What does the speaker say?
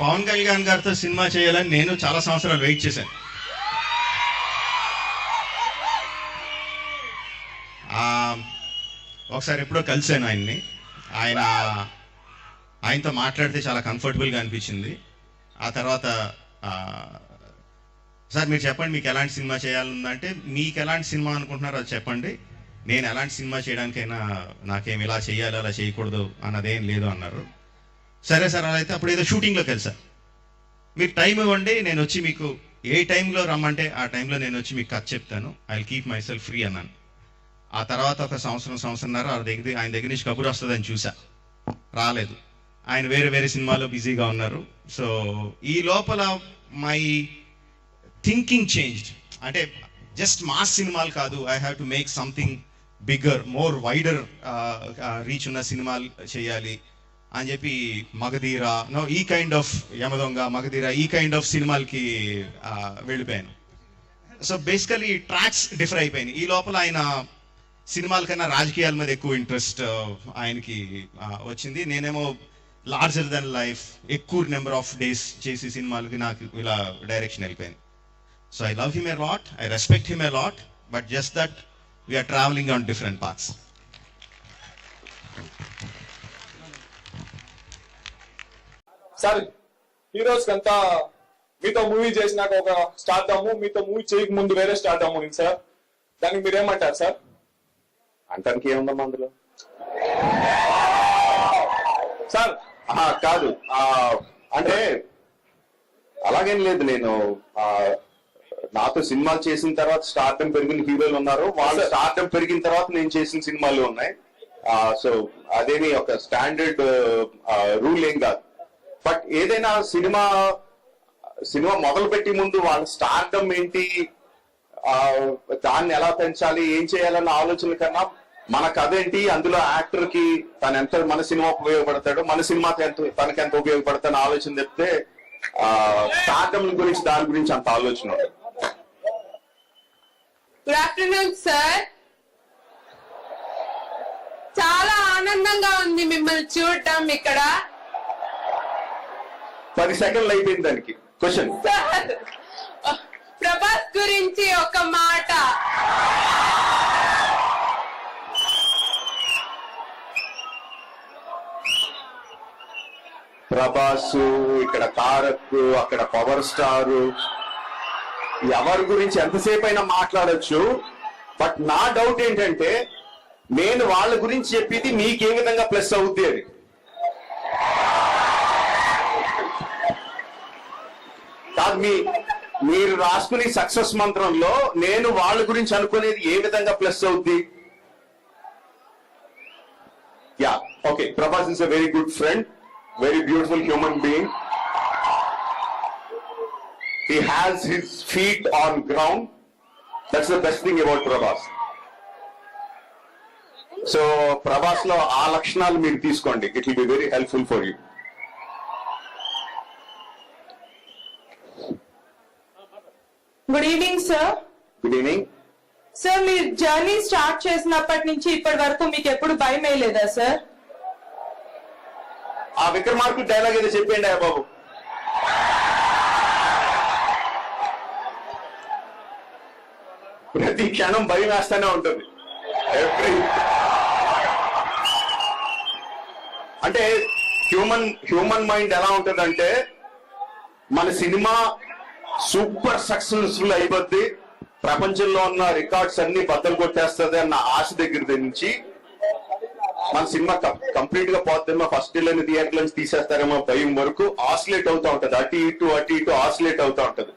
పవన్ కళ్యాణ్ గారితో సినిమా చేయాలని నేను చాలా సంవత్సరాలు వెయిట్ చేశాను. ఒకసారి ఎప్పుడో కలిశాను ఆయన్ని. ఆయన ఆయనతో మాట్లాడితే చాలా కంఫర్టబుల్గా అనిపించింది. ఆ తర్వాత సార్ మీరు చెప్పండి మీకు ఎలాంటి సినిమా చేయాలంటే మీకు ఎలాంటి సినిమా అనుకుంటున్నారో అది చెప్పండి. నేను ఎలాంటి సినిమా చేయడానికైనా నాకేం ఇలా చేయాలి అలా చేయకూడదు అన్నదేం లేదు అన్నారు. సరే సార్ అలా అయితే అప్పుడు ఏదో షూటింగ్లోకి వెళ్ళి సార్. మీరు టైం ఇవ్వండి నేను వచ్చి మీకు ఏ టైంలో రమ్మంటే ఆ టైంలో నేను వచ్చి మీకు కథ చెప్తాను. I keep myself free అన్నాను. ఆ తర్వాత ఒక సంవత్సరం సంవత్సరంన్నర ఆ దగ్గర ఆయన దగ్గర నుంచి కబురు వస్తుందని చూసా. రాలేదు. ఆయన వేరే వేరే సినిమాలో బిజీగా ఉన్నారు. సో ఈ లోపల మై థింకింగ్ చేంజ్ అంటే జస్ట్ మాస్ సినిమాలు కాదు I have to make something bigger more wider reach ఉన్న సినిమాలు చేయాలి. అని చెప్పి మగధీర నో ఈ కైండ్ ఆఫ్ యమదొంగ మగధీర ఈ కైండ్ ఆఫ్ సినిమాలకి వెళ్ళిపోయాను. సో బేసికలీ ట్రాక్స్ డిఫర్ అయిపోయినాయి. ఈ లోపల ఆయన సినిమాల కన్నా రాజకీయాల మీద ఎక్కువ ఇంట్రెస్ట్ ఆయనకి వచ్చింది. నేనేమో లార్జర్ దెన్ లైఫ్ ఎక్కువ నెంబర్ ఆఫ్ డేస్ చేసి సినిమాలకి నాకు ఇలా డైరెక్షన్ వెళ్ళిపోయింది. So I love him a lot I respect him a lot but just that we are travelling on different parts sir heroes అంతా మీతో మూవీ చేసినాక ఒక స్టార్ట్ అమ్ము మీతో మూవీ చేయక ముందు వేరే స్టార్ట్ అమ్ము సార్. దానికి మీరేమంటారు సార్? అంటానికి ఏముందమ్మా అందులో? సార్ కాదు. అంటే అలాగేం లేదు నేను. నాతో సినిమాలు చేసిన తర్వాత స్టార్టం పెరిగిన హీరోలు ఉన్నారు. వాళ్ళు స్టార్టం పెరిగిన తర్వాత నేను చేసిన సినిమాలు ఉన్నాయి. సో అదేమి ఒక స్టాండర్డ్ రూల్ ఏం కాదు. బట్ ఏదైనా సినిమా సినిమా మొదలు పెట్టి ముందు వాళ్ళ స్టార్టం ఏంటి దాన్ని ఎలా పెంచాలి ఏం చేయాలన్న ఆలోచన కన్నా మన కథ ఏంటి అందులో యాక్టర్కి తను ఎంత మన సినిమా ఉపయోగపడతాడు మన సినిమా తనకి ఎంత ఉపయోగపడతాడో ఆలోచన చెప్తే ఆ స్టార్టం గురించి దాని గురించి అంత ఆలోచన గుడ్ ఆఫ్టర్నూన్ సార్ చాలా ఆనందంగా ఉంది మిమ్మల్ని చూడటం ఇక్కడ. పది సెకండ్లు అయిపోయింది దానికి. క్వశ్చన్ ప్రభాస్ గురించి ఒక మాట. ప్రభాస్ ఇక్కడ తారక్ అక్కడ పవర్ స్టార్. ఎవరి గురించి ఎంతసేపు అయినా మాట్లాడొచ్చు. బట్ నా డౌట్ ఏంటంటే నేను వాళ్ళ గురించి చెప్పేది మీకు ఏ విధంగా ప్లస్ అవుద్ది అది కాదు మీ మీరు రాసుకునే సక్సెస్ మంత్రంలో నేను వాళ్ళ గురించి అనుకునేది ఏ విధంగా ప్లస్ అవుద్ది yeah okay Prabhas is a very good friend very beautiful human being He has his feet on ground. That's the best thing about Prabhas. So ప్రభాస్లో ఆ లక్షణాలు మీరు తీసుకోండి it will be very helpful for you good evening sir good evening sir మీరు journey start చేసినప్పటి నుంచి ఇప్పటి వరకు మీకు ఎప్పుడు భయం వేయలేదా సార్ ఆ విక్రమార్కు డైలాగ్ ఏదో చెప్పండి అయ్యా బాబు. ప్రతి క్షణం భయం వేస్తానే ఉంటుంది. ఎవ్రీ అంటే హ్యూమన్ హ్యూమన్ మైండ్ ఎలా ఉంటుందంటే మన సినిమా సూపర్ సక్సెస్ఫుల్ అయిపోద్ది. ప్రపంచంలో ఉన్న రికార్డ్స్ అన్ని బద్దలు కొట్టేస్తుంది అన్న ఆశ దగ్గర నుంచి మన సినిమా కంప్లీట్గా పోతుందేమో ఫస్ట్ డే థియేటర్ నుంచి తీసేస్తారేమో భయం వరకు ఆసిలేట్ అవుతా ఉంటది. అటు ఇటు అటు ఇటు ఆసిలేట్ అవుతా ఉంటది.